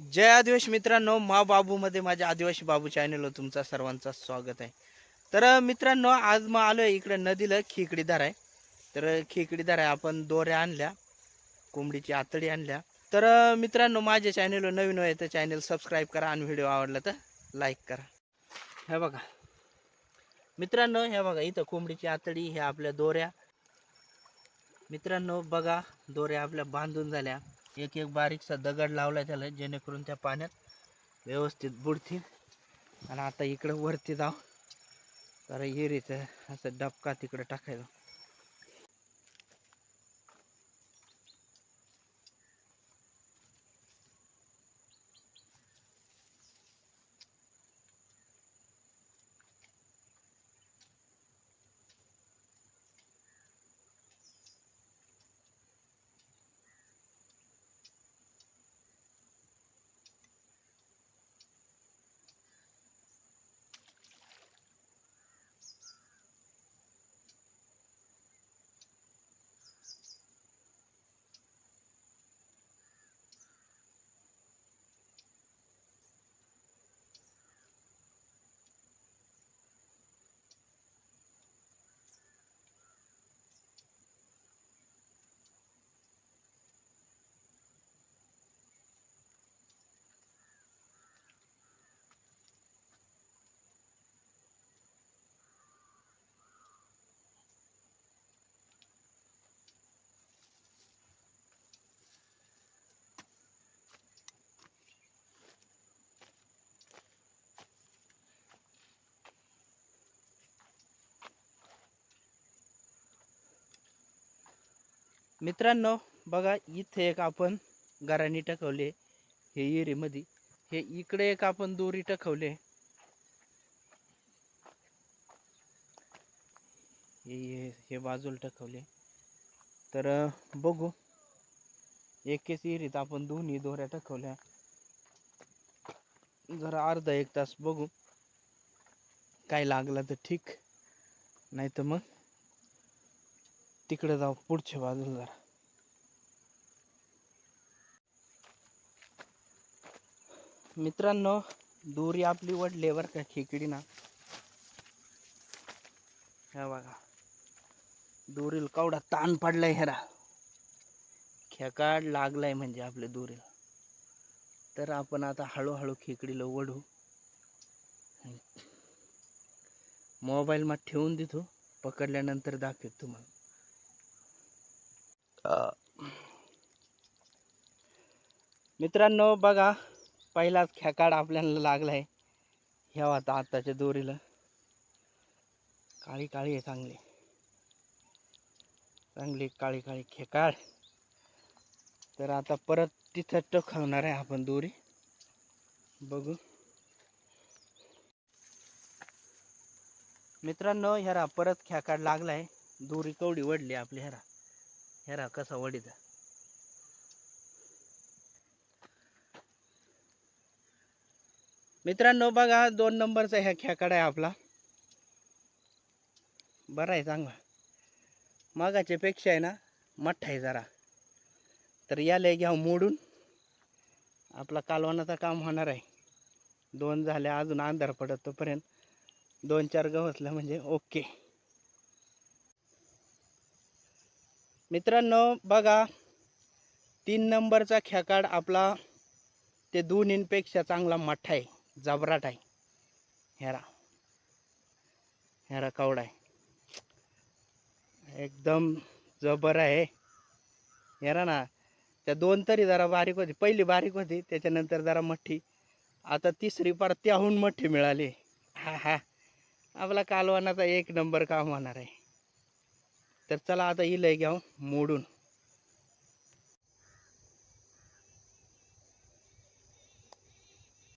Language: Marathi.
जय आदिवासी मित्रांनो मा बाबूमध्ये माझ्या आदिवासी बाबू चॅनलवर तुमचा सर्वांचं स्वागत आहे. तर मित्रांनो आज मग आलो आहे इकडे नदीला खेकडीदार आहे. तर अ, खेकडीदार आहे आपण दोऱ्या आणल्या कोंबडीची आतडी आणल्या. तर मित्रांनो माझ्या चॅनलवर नवीन आहे तर चॅनल सबस्क्राईब करा आणि व्हिडिओ आवडला तर लाईक करा. हे बघा. मित्रांनो हे बघा इथं कोंबडीची आतडी हे आपल्या दोऱ्या. मित्रांनो बघा दोऱ्या आपल्या बांधून झाल्या. एक एक बारीकसा दगड लावलाय त्याला जेणेकरून त्या पाण्यात व्यवस्थित बुडतील. आणि आता इकडं वरती जाव तर हिरीचं असं डबका तिकडं टाकायचं मित्रांनो बघा इथे एक आपण गराणी टकवले हे येरीमध्ये. हे इकडे एक आपण दोरी टकवले. हे हे- बाजूला टकवले. तर बघू. एकेच एरीत आपण दोन्ही दोऱ्या टकवल्या. जरा अर्धा एक तास बघू. काय लागला तर ठीक. नाही तर मग तिकडे जाऊ पुढच्या बाजूला जरा. मित्रांनो दोरी आपली वडली बरं का खेकडी ना. हे बघा. दोरीला कवडा ताण पडलाय ह्याला खेकाड लागलाय म्हणजे आपल्या दोरीला. तर आपण आता हळूहळू खेकडीला वढू मोबाईल मध्ये ठेवून देतो. पकडल्यानंतर दाखवतो तुम्हाला. मित्रांनो बघा पहिलाच खेकाड आपल्याला लागलाय. ह्या आता आताच्या दोरीला. काळी काळी आहे चांगली. चांगली काळी काळी खेकाड. तर आता परत तिथं टोकावणार आहे आपण दोरी. बघू. मित्रांनो ह्यारा परत खेकाड लागलाय. दोरी कवडी वडली आपली ह्यारा ह्यारा कसा वडीचा मित्रांनो बघा दोन नंबरचा ह्या खेकाड आहे आपला. बरा आहे चांगला. मागाच्या पेक्षा आहे ना मठ्ठा आहे जरा. तर याला घ्या मोडून. आपला कालवणाचं काम होणार आहे. दोन झाले अजून अंधार पडत तोपर्यंत. दोन चार गवसल्या म्हणजे ओके. मित्रांनो बघा तीन नंबरचा खेकाड आपला ते दोन दोन्हींपेक्षा चांगला मठ्ठा आहे जबराट आहे. हेरा हेरा कवडा आहे. एकदम जबर आहे. हेरा ना त्या दोन तरी जरा बारीक होती. पहिली बारीक होती त्याच्यानंतर जरा मठ्ठी. आता तिसरी पार त्याहून मठ्ठी मिळाली. हा हा. आपला कालवणाचा एक नंबर काम होणार आहे. तर चला आता इलय घ्या मोडून.